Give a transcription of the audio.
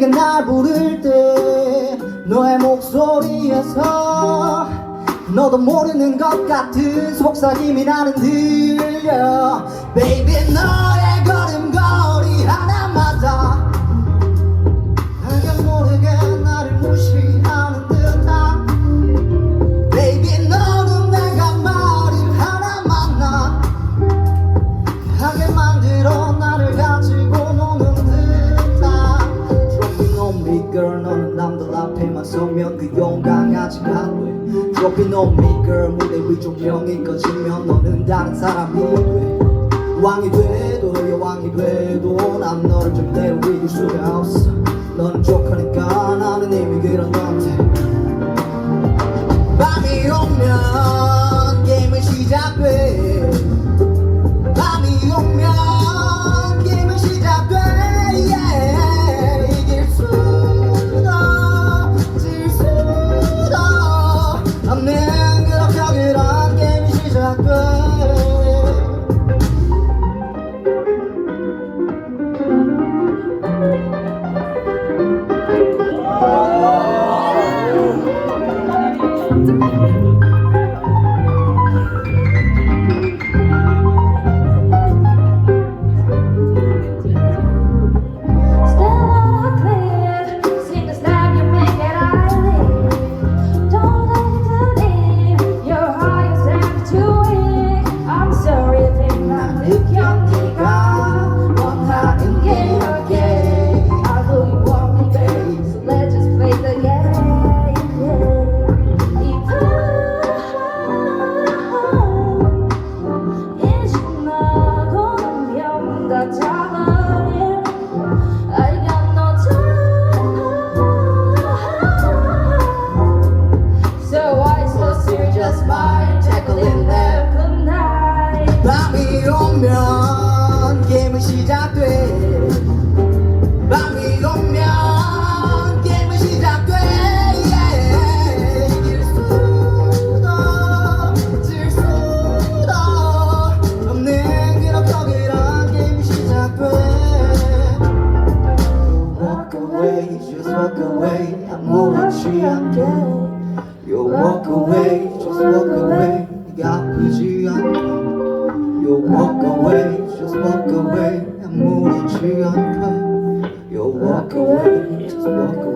네가 날 부를 때 너의 목소리에서 너도 모르는 것 같은 속삭임이 나는 들려. Baby 너의 앞에만 서면 그 영광 아직 안돼 트로피 놈이 girl. 무대 위조명이 꺼지면 너는 다른 사람이 돼. 왕이 돼도 여왕이 돼도 난 너를 절대로 이길 수가 없어. You'll walk away, just walk away. You'll walk away, just walk away. 아무렇지 않게. You'll walk away, just walk away.